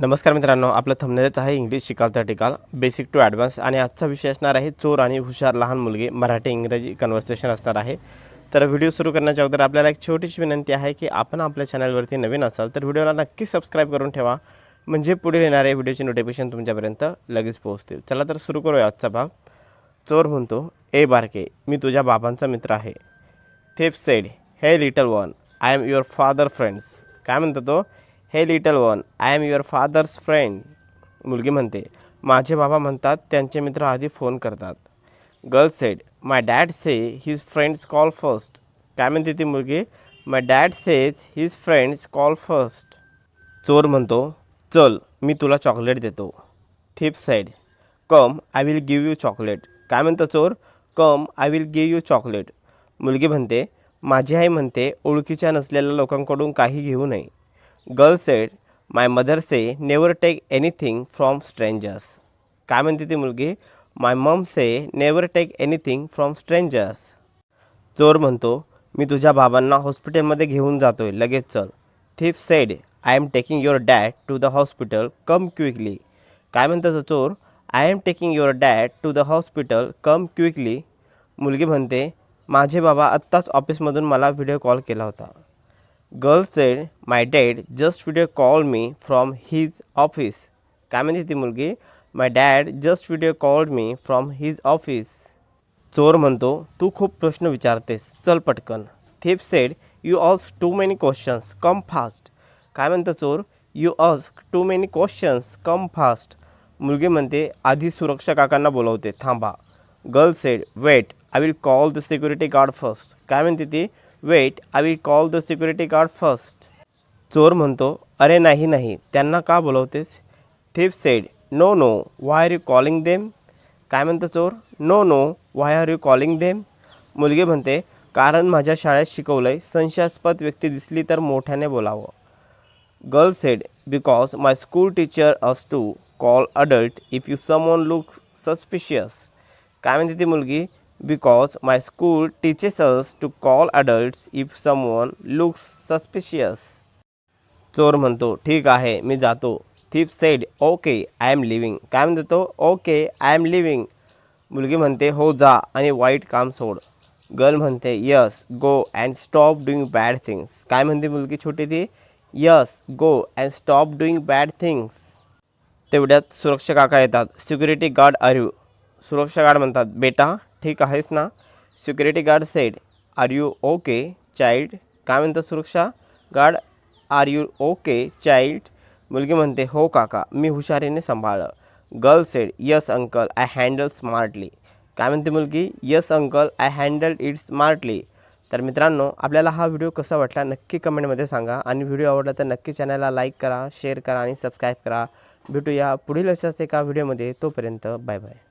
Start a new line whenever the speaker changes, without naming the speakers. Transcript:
नमस्कार मित्रांनो आपलं थंबनेलच आहे इंग्लिश शिकावता टिकाल. बेसिक टू ॲडव्हान्स आणि आजचा विषय असणार आहे चोर आणि हुशार लहान मुलगी. मराठी इंग्रजी कन्व्हर्सेशन असणार आहे. तर व्हिडिओ सुरू करण्याच्या अगोदर आपल्याला एक छोटीशी विनंती आहे की आपण आपल्या चॅनलवरती नवीन असाल तर व्हिडिओला नक्की सबस्क्राईब करून ठेवा. म्हणजे पुढे येणारे व्हिडिओचे नोटिफिकेशन तुमच्यापर्यंत लगेच पोहोचतील. चला तर सुरू करूया आजचा भाग. चोर म्हणतो ए बारके मी तुझ्या बाबांचा मित्र आहे. Thief said hey little one I am your father friends काय म्हणतो तो? Hey little one I am your father's friend. मुलगी म्हणते माझे बाबा म्हणतात त्यांचे मित्र आधी फोन करतात. Girl said my dad say his friends call first. काय म्हणते ती मुलगी? My dad says his friends call first. चोर म्हणतो चल मी तुला चॉकलेट देतो. Thief said come I will give you chocolate. काय म्हणतो चोर? Come I will give you chocolate. मुलगी म्हणते माझी आई म्हणते ओळखीच्या नसलेल्या लोकांकडून काही घेऊ नये. Girl said my mother say never take anything from strangers काय म्हणते ती मुलगी? My mom say never take anything from strangers चोर म्हणतो मी तुझ्या बाबांना हॉस्पिटलमध्ये घेऊन जातो आहे लगेच चल. Thief said I am taking your dad to the hospital come quickly काय म्हणतो तो चोर? I am taking your dad to the hospital come quickly मुलगी म्हणते माझे बाबा आत्ताच ऑफिसमधून मला व्हिडिओ कॉल केला होता. Girl said my dad just video call me from his office काय म्हणते ती मुलगी? My dad just video called me from his office चोर म्हणतो तू खूप प्रश्न विचारतेस चल पटकन. Thief said you ask too many questions come fast काय म्हणतो चोर? You ask too many questions come fast मुलगी म्हणते आधी सुरक्षा काकांना बोलवते थांबा. Girl said wait I will call the security guard first काय म्हणते ती? Wait I will call the security guard first चोर म्हणतो अरे नाही नाही त्यांना का बोलवतेस? Thief said no no why are you calling them काय म्हणतो चोर? No no why are you calling them मुलगी म्हणते कारण माझ्या शाळेत शिकवलं आहे संशयास्पद व्यक्ती दिसली तर मोठ्याने बोलावं. Girl said because my school teacher us to call adult if you someone look suspicious काय म्हणते ती मुलगी? Because my school teaches us to call adults if someone looks suspicious. चोर म्हणतो ठीक आहे मी जातो. Thief said okay I am leaving काय म्हणतो तो? ओके आय एम लिव्हिंग मुलगी म्हणते हो जा. आणि वाईट काम सोड. गर्ल म्हणते yes go and stop doing bad things काय म्हणते मुलगी छोटी ती? Yes go and stop doing bad things तेवढ्यात सुरक्षा काका येतात. सिक्युरिटी गार्ड आर सुरक्षा गार्ड म्हणतात बेटा ठीक आहेस ना? Security guard said are you okay child काय म्हणतं सुरक्षा guard are you okay child मुलगी म्हणते हो काका मी हुशारीने सांभाळलं. Girl said yes uncle I handle smartly काय म्हणते मुलगी? Yes uncle I handle it smartly तर मित्रांनो आपल्याला हा व्हिडिओ कसा वाटला नक्की कमेंटमध्ये सांगा आणि व्हिडिओ आवडला तर नक्की चॅनलला लाईक करा शेअर करा आणि सबस्क्राईब करा. भेटूया पुढील अशाच एका व्हिडिओमध्ये. तोपर्यंत बाय बाय